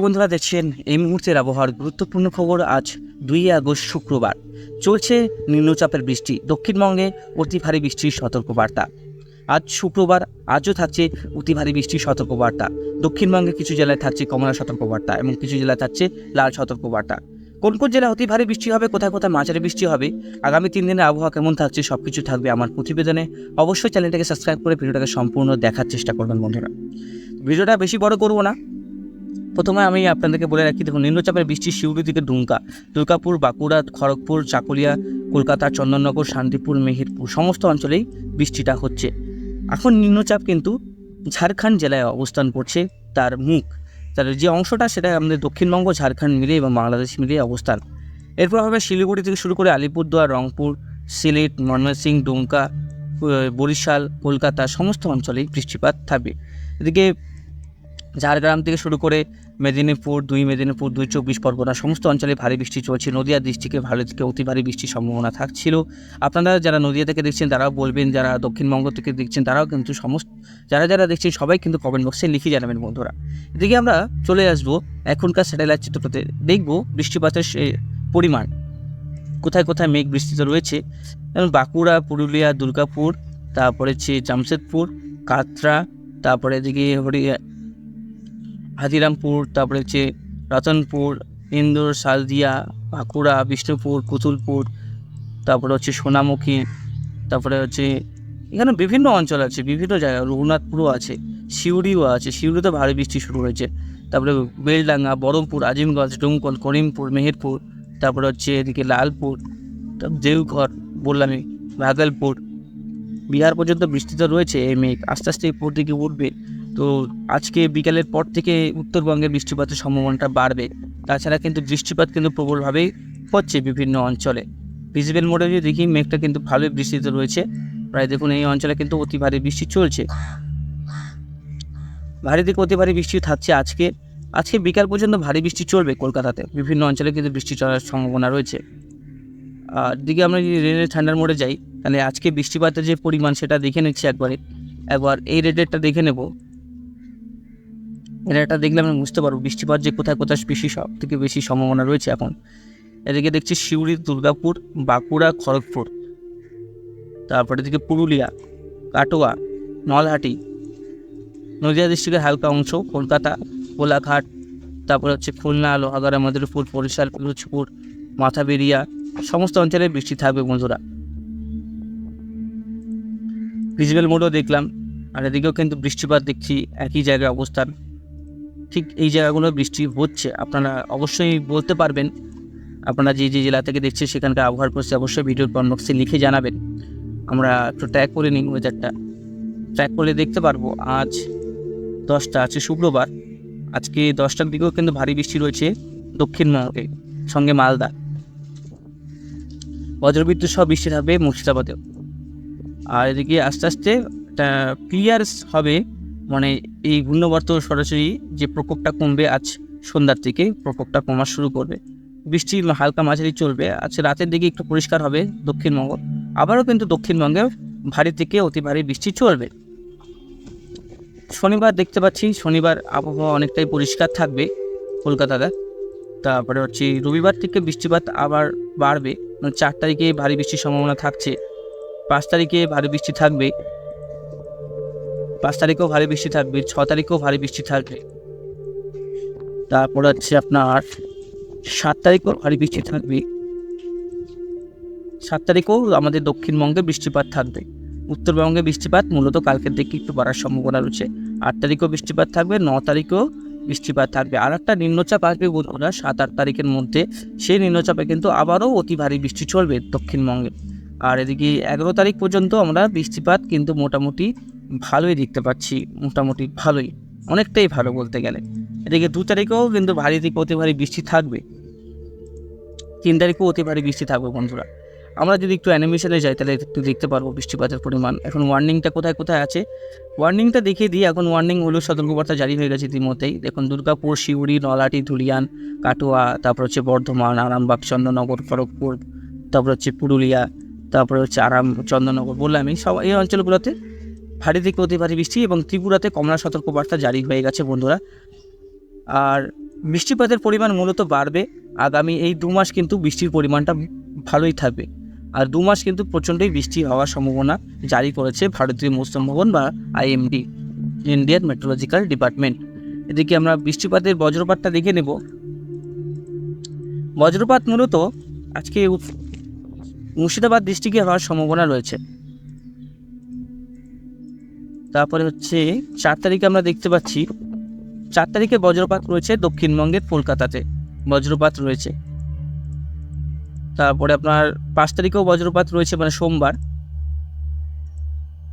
বন্ধুরা দেখছেন এই মুহূর্তের আবহাওয়ার গুরুত্বপূর্ণ খবর আজ দুই আগস্ট শুক্রবার। চলছে নিম্নচাপের বৃষ্টি, দক্ষিণবঙ্গে অতি ভারী বৃষ্টির সতর্কবার্তা। আজ শুক্রবার আজও থাকছে অতি ভারী বৃষ্টির সতর্কবার্তা। দক্ষিণবঙ্গে কিছু জেলায় থাকছে কমলা সতর্কবার্তা এবং কিছু জেলায় থাকছে লাল সতর্কবার্তা। কোন কোন জেলায় অতি ভারী বৃষ্টি হবে, কোথায় কোথায় মাঝারি বৃষ্টি হবে, আগামী তিন দিনের আবহাওয়া কেমন থাকছে সব কিছু থাকবে আমার প্রতিবেদনে। অবশ্যই চ্যানেলটাকে সাবস্ক্রাইব করে ভিডিওটাকে সম্পূর্ণ দেখার চেষ্টা করবেন বন্ধুরা। ভিডিওটা বেশি বড় করব না প্রথমে আমি আপনাদেরকে বলে রাখি দেখুন নিম্নচাপের বৃষ্টি শিউরি থেকে দুমকা দুর্গাপুর বাঁকুড়া খড়গপুর চাকুলিয়া কলকাতা চন্দননগর শান্তিপুর মেহেরপুর সমস্ত অঞ্চলেই বৃষ্টিটা হচ্ছে। এখন নিম্নচাপ কিন্তু ঝাড়খণ্ড জেলায় অবস্থান করছে তার মুখ। তার যে অংশটা সেটা আমাদের দক্ষিণবঙ্গ ঝাড়খণ্ড মিলে এবং বাংলাদেশ মিলে অবস্থান। এরপর হবে শিলিগুড়ি থেকে শুরু করে আলিপুরদুয়ার রংপুর সিলেট ময়মনসিংহ দুমকা আহ, বরিশাল কলকাতা সমস্ত অঞ্চলেই বৃষ্টিপাত থাকবে। এদিকে ঝাড়গ্রাম থেকে শুরু করে মেদিনীপুর, দুই মেদিনীপুর, দুই চব্বিশ পরগনা, সমস্ত অঞ্চলে ভারী বৃষ্টি চলছে। নদিয়া ডিস্ট্রিক্টে ভারী থেকে অতি ভারী বৃষ্টির সম্ভাবনা থাকছিল। আপনারা যারা নদিয়া থেকে দেখছেন, তারাও বলবেন, যারা দক্ষিণবঙ্গ থেকে দেখছেন, তারাও কিন্তু সমস্ত, যারা যারা দেখছেন, সবাই কিন্তু কমেন্ট বক্সে লিখে জানাবেন, বন্ধুরা। এদিকে আমরা চলে আসব এখনকার স্যাটেলাইট চিত্রটাতে দেখব বৃষ্টিপাতের পরিমাণ। কোথায় কোথায় মেঘ বৃষ্টিত রয়েছে। যেমন বাঁকুড়া, পুরুলিয়া, দুর্গাপুর, তারপরে হচ্ছে জামশেদপুর কাতরা তারপরে এদিকে হরিয়া হাজিরামপুর তারপরে হচ্ছে রতনপুর ইন্দোর সালদিয়া বাঁকুড়া, বিষ্ণুপুর কুতুলপুর তারপরে হচ্ছে সোনামুখী, তারপরে হচ্ছে এখানে বিভিন্ন অঞ্চল আছে, বিভিন্ন জায়গা, রঘুনাথপুরও আছে, সিউড়িও আছে, সিউড়িতে ভারী বৃষ্টি শুরু হয়েছে। তারপরে বেলডাঙ্গা বহরমপুর আজিমগঞ্জ, ডুমকল, করিমপুর, মেহেরপুর, তারপরে হচ্ছে এদিকে লালপুর দেওঘর বললামই ভাগলপুর। বিহার পর্যন্ত বৃষ্টি তো রয়েছে, এই মেঘ আস্তে আস্তে উপর দিকে উঠবে। তো আজকে বিকালের পর থেকে উত্তরবঙ্গে বৃষ্টিপাতের সম্ভাবনাটা বাড়বে। তাছাড়া কিন্তু বৃষ্টিপাত কিন্তু প্রবলভাবেই হচ্ছে বিভিন্ন অঞ্চলে। ভিজিবেল মোডে যদি দেখি, মেঘটা কিন্তু ভালোই বৃষ্টিতে রয়েছে। প্রায় দেখুন, এই অঞ্চলে কিন্তু অতি ভারী বৃষ্টি চলছে। ভারী থেকে অতি ভারী বৃষ্টি থাকছে আজকে। আজকে বিকাল পর্যন্ত ভারী বৃষ্টি চলবে কলকাতাতে। বিভিন্ন অঞ্চলে কিন্তু বৃষ্টি চলার সম্ভাবনা রয়েছে। আর দিকে আমরা যদি রেনের ঠান্ডার মোড়ে যাই, তাহলে আজকে বৃষ্টিপাতের যে পরিমাণ, সেটা দেখে নিচ্ছি একবারে। একবার এই রেটেরটা দেখে নেব। এটা দেখলে আমরা বুঝতে পারব বৃষ্টিপাত যে কোথায় কোথায় বেশি সব থেকে বেশি সম্ভাবনা রয়েছে এখন। এদিকে দেখছি সিউড়ি, দুর্গাপুর, বাঁকুড়া, খড়গপুর। তারপরে এদিকে পুরুলিয়া, কাটোয়া, নলহাটি, নদিয়া ডিস্ট্রিক্টের হালকা অংশ, কলকাতা কোলাঘাট তারপরে হচ্ছে খুলনা, লোহাগড়া মধুরপুর বরিশাল, পিরোজপুর, মাথাবেরিয়া, সমস্ত অঞ্চলে বৃষ্টি থাকবে বন্ধুরা। ভিজুয়াল মোডও দেখলাম, আর এদিকেও কিন্তু বৃষ্টিপাত দেখছি, একই জায়গায় অবস্থান। ঠিক এই জায়গাগুলো বৃষ্টি হচ্ছে। আপনারা অবশ্যই বলতে পারবেন, আপনারা যে যে জেলা থেকে দেখছেন সেখানকার আবহাওয়ার পরিস্থিতি, অবশ্যই ভিডিওর কমেন্ট বক্সে লিখে জানাবেন। আমরা একটু ট্র্যাক করে নিই ওয়েদারটা ট্র্যাক করলে দেখতে পারব, আজ দশটা আছে, শুক্রবার। আজকে দশটার দিকেও কিন্তু ভারী বৃষ্টি রয়েছে দক্ষিণবঙ্গে সঙ্গে মালদা। বজ্রবিদ্যুৎ সহ বৃষ্টি থাকবে মুর্শিদাবাদেও। আর এদিকে আস্তে আস্তে ক্লিয়ার হবে মানে এই ঘূর্ণবর্ত সরাসরি যে প্রকোপটা কমবে আজ সন্ধ্যার থেকে প্রকোপটা কমা শুরু করবে। বৃষ্টি হালকা মাঝারি চলবে। আজ রাতের দিকে একটু পরিষ্কার হবে দক্ষিণবঙ্গ। আবারও কিন্তু দক্ষিণবঙ্গে ভারী থেকে অতি ভারী বৃষ্টি চলবে। শনিবার দেখতে পাচ্ছি, শনিবার আবহাওয়া অনেকটাই পরিষ্কার থাকবে কলকাতাতে। তারপরে হচ্ছে রবিবার থেকে বৃষ্টিপাত আবার বাড়বে। মানে চার তারিখে ভারী বৃষ্টির সম্ভাবনা থাকছে। পাঁচ তারিখে ভারী বৃষ্টি থাকবে। পাঁচ তারিখেও ভারী বৃষ্টি থাকবে, ছ তারিখেও ভারী বৃষ্টি থাকবে। তারপর হচ্ছে আপনার সাত তারিখেও ভারী বৃষ্টি থাকবে। সাত তারিখেও আমাদের দক্ষিণবঙ্গে বৃষ্টিপাত থাকবে। উত্তরবঙ্গে বৃষ্টিপাত মূলত কালকের দিকে একটু বাড়ার সম্ভাবনা রয়েছে। আট তারিখেও বৃষ্টিপাত থাকবে, ন তারিখেও বৃষ্টিপাত থাকবে। আর একটা নিম্নচাপ আসবে বন্ধুরা সাত আট তারিখের মধ্যে। সেই নিম্নচাপে কিন্তু আবারও অতি ভারী বৃষ্টি চলবে দক্ষিণবঙ্গে। আর এদিকে এগারো তারিখ পর্যন্ত আমরা বৃষ্টিপাত কিন্তু মোটামুটি ভালোই দেখতে পাচ্ছি, মোটামুটি ভালোই, অনেকটাই ভালো বলতে গেলে। এদিকে দু তারিখেও কিন্তু ভারী থেকে অতি ভারী বৃষ্টি থাকবে। তিন তারিখেও অতি ভারী বৃষ্টি থাকবে বন্ধুরা। আমরা যদি একটু অ্যানিমেশনে যাই, তাহলে একটু দেখতে পারব বৃষ্টিপাতের পরিমাণ। এখন ওয়ার্নিংটা কোথায় কোথায় আছে? ওয়ার্নিংটা দেখিয়ে দিই, এখন ওয়ার্নিং হলো সতর্কবার্তা জারি হয়ে গেছে ইতিমধ্যেই। দেখুন, দুর্গাপুর, শিউড়ি, নলাটি, ধুলিয়ান, কাটোয়া, তারপর হচ্ছে বর্ধমান, আরামবাগ, চন্দ্রনগর, খড়গপুর, তারপর হচ্ছে পুরুলিয়া, তারপরে হচ্ছে আরাম, চন্দ্রনগর বললাম বললামই সব এই অঞ্চলগুলোতে ভারী থেকে অতি ভারী বৃষ্টি এবং ত্রিপুরাতে কমলা সতর্কবার্তা জারি হয়ে গেছে, বন্ধুরা। আর বৃষ্টিপাতের পরিমাণ মূলত বাড়বে। আগামী এই দু মাস কিন্তু বৃষ্টির পরিমাণটা ভালোই থাকবে। আর দু মাস কিন্তু প্রচণ্ডই বৃষ্টি হওয়ার সম্ভাবনা জারি করেছে ভারতীয় মৌসুম ভবন বা আইএমডি, ইন্ডিয়ান মেট্রোলজিক্যাল ডিপার্টমেন্ট। এদিকে আমরা বৃষ্টিপাতের বজ্রপাতটা দেখে নেব। বজ্রপাত মূলত আজকে মুর্শিদাবাদ ডিস্ট্রিক্টে হওয়ার সম্ভাবনা রয়েছে। তারপরে হচ্ছে চার তারিখে আমরা দেখতে পাচ্ছি, চার তারিখে বজ্রপাত রয়েছে দক্ষিণবঙ্গের কলকাতাতে, বজ্রপাত রয়েছে। তারপরে আপনার পাঁচ তারিখেও বজ্রপাত রয়েছে মানে সোমবার,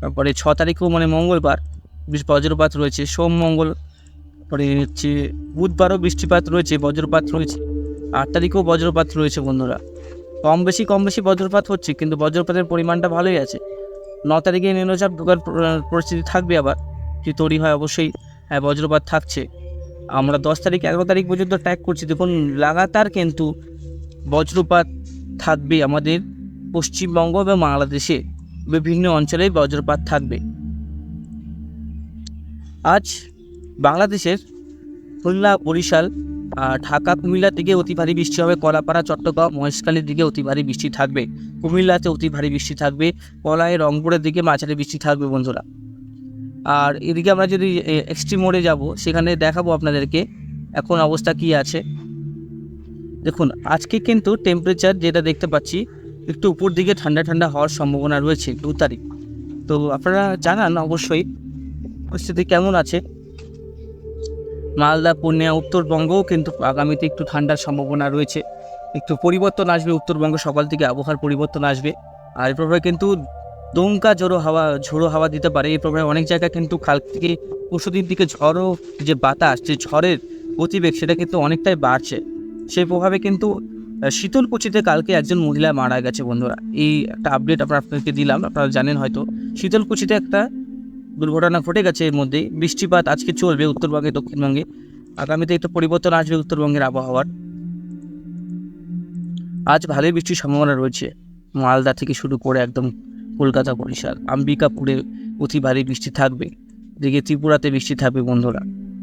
তারপরে ছ তারিখেও মানে মঙ্গলবার বজ্রপাত রয়েছে, সোম, মঙ্গল পরে হচ্ছে বুধবারও বৃষ্টিপাত রয়েছে, বজ্রপাত রয়েছে, আট তারিখেও বজ্রপাত রয়েছে বন্ধুরা। কম বেশি কম বেশি বজ্রপাত হচ্ছে, কিন্তু বজ্রপাতের পরিমাণটা ভালোই আছে। ন তারিখে নিম্নচাপ ঢোকার পর- পরিস্থিতি থাকবে আবার। যদি তৈরি হয় অবশ্যই বজ্রপাত থাকছে। আমরা দশ তারিখ, এগারো তারিখ পর্যন্ত ট্র্যাক করছি। দেখুন, লাগাতার কিন্তু বজ্রপাত থাকবে আমাদের পশ্চিমবঙ্গ এবং বাংলাদেশে। বিভিন্ন অঞ্চলে বজ্রপাত থাকবে। আজ বাংলাদেশের খুলনা বরিশাল ঢাকা কুমিল্লার দিকে অতি ভারী বৃষ্টি হবে। কলাপাড়া, চট্টগ্রাম, মহেশখালীর দিকে অতি ভারী বৃষ্টি থাকবে। কুমিল্লাতে অতি ভারী বৃষ্টি থাকবে। কলায় রংপুরের দিকে মাঝারি বৃষ্টি থাকবে বন্ধুরা। আর এদিকে আমরা যদি এক্সট্রিম মোড়ে যাব, সেখানে দেখাবো আপনাদেরকে এখন অবস্থা কি আছে। দেখুন, আজকে কিন্তু টেম্পারেচার যেটা দেখতে পাচ্ছি, একটু উপর দিকে ঠান্ডা ঠান্ডা হওয়ার সম্ভাবনা রয়েছে দু তারিখ। তো আপনারা জানান অবশ্যই, পরিস্থিতি কেমন আছে? মালদা পূর্ণিয়া উত্তরবঙ্গও কিন্তু আগামীতে একটু ঠান্ডার সম্ভাবনা রয়েছে। একটু পরিবর্তন আসবে উত্তরবঙ্গ, সকাল থেকে আবহাওয়ার পরিবর্তন আসবে। আর এর প্রভাবে কিন্তু দমকা ঝোড়ো হাওয়া ঝোড়ো হাওয়া দিতে পারে। এই প্রভাবে অনেক জায়গায় কিন্তু কাল থেকে পরশুদিন দিকে ঝড়ও যে বাতাস, যে ঝড়ের গতিবেগ, সেটা কিন্তু অনেকটাই বাড়ছে। সেই প্রভাবে কিন্তু শীতলকুচিতে কালকে একজন মহিলা মারা গেছে বন্ধুরা। এই একটা আপডেট আমরা আপনাদেরকে দিলাম, আপনারা জানেন হয়তো। শীতলকুচিতে একটা দুর্ঘটনা ঘটে গেছে এর মধ্যে বৃষ্টিপাত আজকে চলবে উত্তরবঙ্গে, দক্ষিণবঙ্গে। আগামীতে একটু পরিবর্তন আসবে উত্তরবঙ্গের আবহাওয়ার। আজ ভালোই বৃষ্টির সম্ভাবনা রয়েছে। মালদা থেকে শুরু করে একদম কলকাতা বরিশাল, আম্বিকাপুরে অতি ভারী বৃষ্টি থাকবে। এদিকে ত্রিপুরাতে বৃষ্টি থাকবে বন্ধুরা।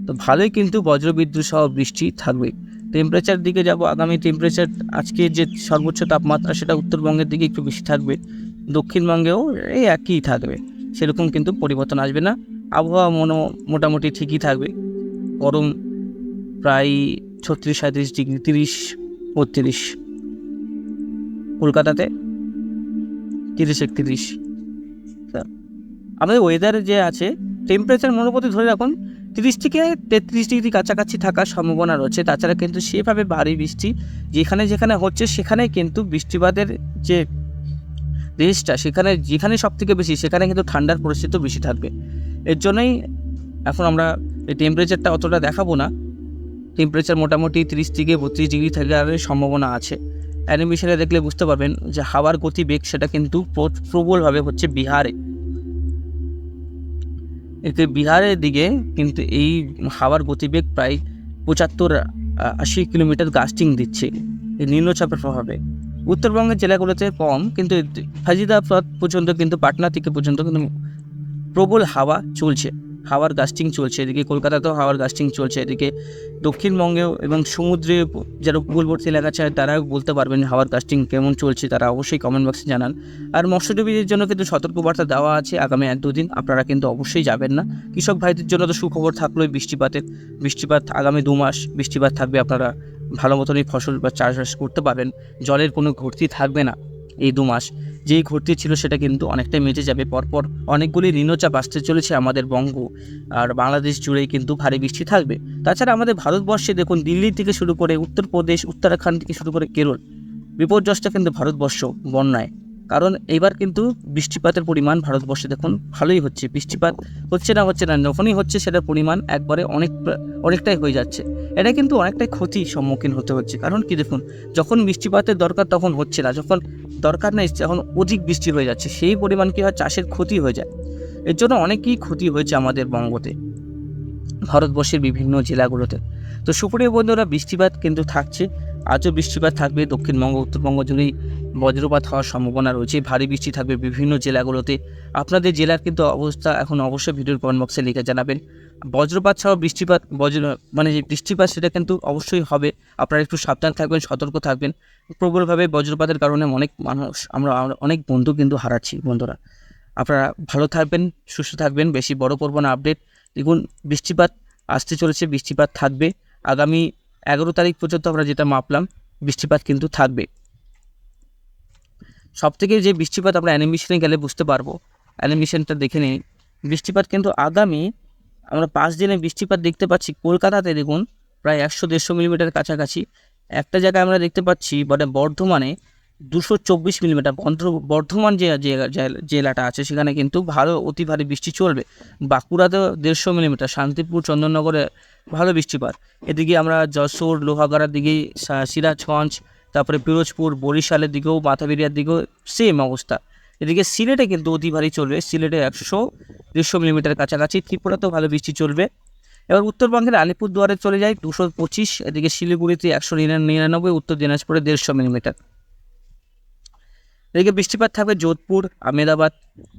তো ভালোই কিন্তু বজ্রবিদ্যুৎ সহ বৃষ্টি থাকবে। টেম্পারেচার দিকে যাব। আগামী টেম্পারেচার আজকে যে সর্বোচ্চ তাপমাত্রা সেটা উত্তরবঙ্গের দিকে একটু বেশি থাকবে। দক্ষিণবঙ্গেও এই একই থাকবে। সেরকম কিন্তু পরিবর্তন আসবে না। আবহাওয়া মনো, মোটামুটি ঠিকই থাকবে। গরম প্রায় ছত্রিশ সাঁত্রিশ ডিগ্রি, তিরিশ, বত্রিশ। কলকাতাতে তিরিশ, একত্রিশ। আমাদের ওয়েদার যে আছে টেম্পারেচার মনোপতি ধরে রাখুন, তিরিশ থেকে তেত্রিশ ডিগ্রি কাছাকাছি থাকার সম্ভাবনা রয়েছে। তাছাড়া কিন্তু সেভাবে ভারী বৃষ্টি যেখানে যেখানে হচ্ছে সেখানে কিন্তু বৃষ্টিপাতের যে দেশটা সেখানে যেখানে সব থেকে বেশি, সেখানে কিন্তু ঠান্ডার পরিস্থিতিও বেশি থাকবে। এর জন্যই এখন আমরা এই টেম্পারেচারটা অতটা দেখাবো না। টেম্পারেচার মোটামুটি তিরিশ থেকে বত্রিশ ডিগ্রি থাকার সম্ভাবনা আছে। অ্যানিমেশনে দেখলে বুঝতে পারবেন যে হাওয়ার গতিবেগ সেটা কিন্তু প্রবলভাবে হচ্ছে বিহারে। এতে বিহারের দিকে কিন্তু এই হাওয়ার গতিবেগ প্রায় পঁচাত্তর আশি কিলোমিটার গাস্টিং দিচ্ছে। এই নিম্নচাপের প্রভাবে। উত্তরবঙ্গের জেলাগুলোতে কম, কিন্তু ফাজিদাবাদ পর্যন্ত কিন্তু পাটনা থেকে পর্যন্ত কিন্তু প্রবল হাওয়া চলছে। হাওয়ার গাস্টিং চলছে এদিকে, কলকাতাতেও হাওয়ার গাস্টিং চলছে এদিকে। দক্ষিণবঙ্গেও এবং সমুদ্রে যারা উপকূলবর্তী এলাকা চায় তারাও বলতে পারবেন হাওয়ার কাস্টিং কেমন চলছে, তারা অবশ্যই কমেন্ট বক্সে জানান। আর মৎস্যজীবীদের জন্য কিন্তু সতর্কবার্তা দেওয়া আছে আগামী এক দুদিন, আপনারা কিন্তু অবশ্যই যাবেন না। কৃষক ভাইদের জন্য তো সুখবর থাকলোই বৃষ্টিপাতের, বৃষ্টিপাত আগামী দু মাস বৃষ্টিপাত থাকবে আপনারা ভালো মতনই ফসল বা চাষবাস করতে পারবেন, জলের কোনো ঘাটতি থাকবে না এই দু মাস। যেই ঘটতি ছিল সেটা কিন্তু অনেকটাই মেটে যাবে। পরপর অনেকগুলি ঋণচাপ আসতে চলেছে আমাদের বঙ্গ, আর বাংলাদেশ জুড়েই কিন্তু ভারী বৃষ্টি থাকবে। তাছাড়া আমাদের ভারতবর্ষে দেখুন, দিল্লি থেকে শুরু করে উত্তরপ্রদেশ, উত্তরাখণ্ড থেকে শুরু করে কেরল, বিপর্যস্ত কিন্তু ভারতবর্ষ বন্যায়। কারণ এবার কিন্তু বৃষ্টিপাতের পরিমাণ ভারতবর্ষে দেখুন ভালোই হচ্ছে। বৃষ্টিপাত হচ্ছে না হচ্ছে না, যখনই হচ্ছে সেটার পরিমাণ একবারে অনেক অনেকটাই হয়ে যাচ্ছে। এটা কিন্তু অনেকটাই ক্ষতির সম্মুখীন হতে হচ্ছে। কারণ কি দেখুন, যখন বৃষ্টিপাতের দরকার তখন হচ্ছে না, যখন দরকার নেই যখন অধিক বৃষ্টি হয়ে যাচ্ছে। সেই পরিমাণ কি হয়? চাষের ক্ষতি হয়ে যায়। এর জন্য অনেকই ক্ষতি হয়েছে আমাদের বঙ্গতে, ভারতবর্ষের বিভিন্ন জেলাগুলোতে। তো সুপ্রিয় বন্ধুরা, বৃষ্টিপাত কিন্তু থাকছে। আজও বৃষ্টিপাত থাকবে দক্ষিণবঙ্গ, উত্তরবঙ্গ জুড়েই। বজ্রপাত হওয়ার সম্ভাবনা রয়েছে। ভারী বৃষ্টি থাকবে বিভিন্ন জেলাগুলোতে। আপনাদের জেলার কিন্তু অবস্থা এখন অবশ্যই ভিডিওর কমেন্ট বক্সে লিখে জানাবেন। বজ্রপাত ছাড়াও বৃষ্টিপাত, বজ্র মানে যে বৃষ্টিপাত সেটা কিন্তু অবশ্যই হবে। আপনারা একটু সাবধান থাকবেন, সতর্ক থাকবেন। প্রবলভাবে বজ্রপাতের কারণে অনেক মানুষ আমরা অনেক বন্ধু কিন্তু হারাচ্ছি, বন্ধুরা। আপনারা ভালো থাকবেন, সুস্থ থাকবেন। বেশি বড় করব না আপডেট। দেখুন, বৃষ্টিপাত আসতে চলেছে, বৃষ্টিপাত থাকবে। আগামী এগারো তারিখ পর্যন্ত আমরা যেটা মাপলাম, বৃষ্টিপাত কিন্তু থাকবে। সব থেকে যে বৃষ্টিপাত আমরা অ্যানিমেশনে গেলে বুঝতে পারব, অ্যানিমেশনটা দেখে নিই। বৃষ্টিপাত কিন্তু আগামী আমরা পাঁচ দিনে বৃষ্টিপাত দেখতে পাচ্ছি কলকাতাতে দেখুন, প্রায় একশো দেড়শো মিলিমিটার কাছাকাছি। একটা জায়গায় আমরা দেখতে পাচ্ছি মানে বর্ধমানে দুশো চব্বিশ মিলিমিটার বর্ধ- বর্ধমান যে জেলাটা আছে সেখানে কিন্তু ভালো, অতি ভারী বৃষ্টি চলবে। বাঁকুড়াতেও দেড়শো মিলিমিটার, শান্তিপুর, চন্দননগরে ভালো বৃষ্টিপাত। এদিকে আমরা যশোর, লোহাগাড়ার দিকে সিরাজগঞ্জ তারপরে পিরোজপুর, বরিশালের দিকেও, মাথাবিরিয়ার দিকেও সেম অবস্থা। এদিকে সিলেটে কিন্তু অতি ভারী চলবে, সিলেটে একশো দেড়শো মিলিমিটার কাছাকাছি, ত্রিপুরাতেও ভালো বৃষ্টি চলবে। এবার উত্তরবঙ্গের আলিপুরদুয়ারে চলে যায় দুশো পঁচিশ, এদিকে শিলিগুড়িতে একশো নিরানব্বই, উত্তর দিনাজপুরে দেড়শো মিলিমিটার। এদিকে বৃষ্টিপাত থাকবে যোধপুর, আহমেদাবাদ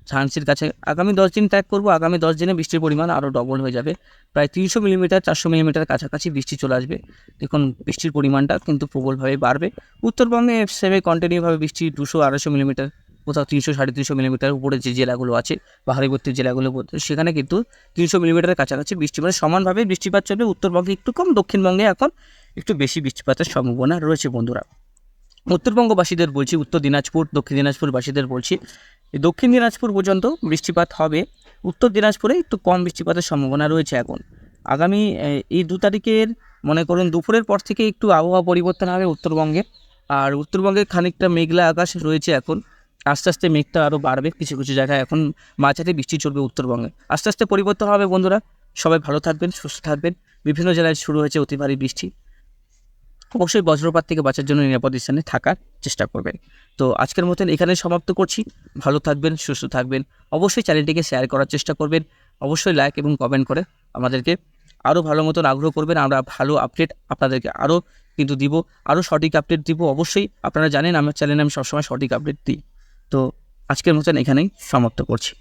ঝান্সির কাছে। আগামী দশ দিন ট্র্যাক করব, আগামী দশ দিনে বৃষ্টির পরিমাণ আরও ডবল হয়ে যাবে। প্রায় তিনশো মিলিমিটার চারশো মিলিমিটার কাছাকাছি বৃষ্টি চলে আসবে। দেখুন বৃষ্টির পরিমাণটা কিন্তু প্রবলভাবে বাড়বে। উত্তরবঙ্গে সেমে কন্টিনিউভাবে বৃষ্টি দুশো আড়াইশো মিলিমিটার কোথাও তিনশো, সাড়ে তিনশো মিলিমিটার উপরে যে জেলাগুলো আছে, পাহাড়িবর্তী জেলাগুলো সেখানে কিন্তু তিনশো মিলিমিটারের কাছাকাছি বৃষ্টি মানে সমানভাবে বৃষ্টিপাত চলবে। উত্তরবঙ্গে একটু কম, দক্ষিণবঙ্গে এখন একটু বেশি বৃষ্টিপাতের সম্ভাবনা রয়েছে বন্ধুরা। উত্তরবঙ্গবাসীদের বলছি, উত্তর দিনাজপুর, দক্ষিণ দিনাজপুরবাসীদের বলছি দক্ষিণ দিনাজপুর পর্যন্ত বৃষ্টিপাত হবে। উত্তর দিনাজপুরে একটু কম বৃষ্টিপাতের সম্ভাবনা রয়েছে এখন। আগামী এই দু তারিখের, মনে করুন, দুপুরের পর থেকে একটু আবহাওয়া পরিবর্তন হবে উত্তরবঙ্গে। আর উত্তরবঙ্গে খানিকটা মেঘলা আকাশ রয়েছে এখন। আস্তে আস্তে মেঘটা আরও বাড়বে, কিছু কিছু জায়গায় এখন মাঝারি বৃষ্টি চলবে উত্তরবঙ্গে। আস্তে আস্তে পরিবর্তন হবে বন্ধুরা। সবাই ভালো থাকবেন, সুস্থ থাকবেন। বিভিন্ন জেলায় শুরু হয়েছে অতি ভারী বৃষ্টি। অবশ্যই বজ্রপাত থেকে বাঁচার জন্য নিরাপদ স্থানে থাকার চেষ্টা করবেন। তো আজকের মতন এখানে সমাপ্ত করছি। ভালো থাকবেন, সুস্থ থাকবেন। অবশ্যই চ্যানেলটিকে শেয়ার করার চেষ্টা করবেন। অবশ্যই লাইক এবং কমেন্ট করে আমাদেরকে আরও ভালো মতন আগ্রহ করবেন। আমরা ভালো আপডেট আপনাদেরকে আরও কিন্তু দিব, আরও সঠিক আপডেট দিব। অবশ্যই আপনারা জানেন, আমার চ্যানেলে আমি সবসময় সঠিক আপডেট দিই। তো আজকের মতন এখানেই সমাপ্ত করছি।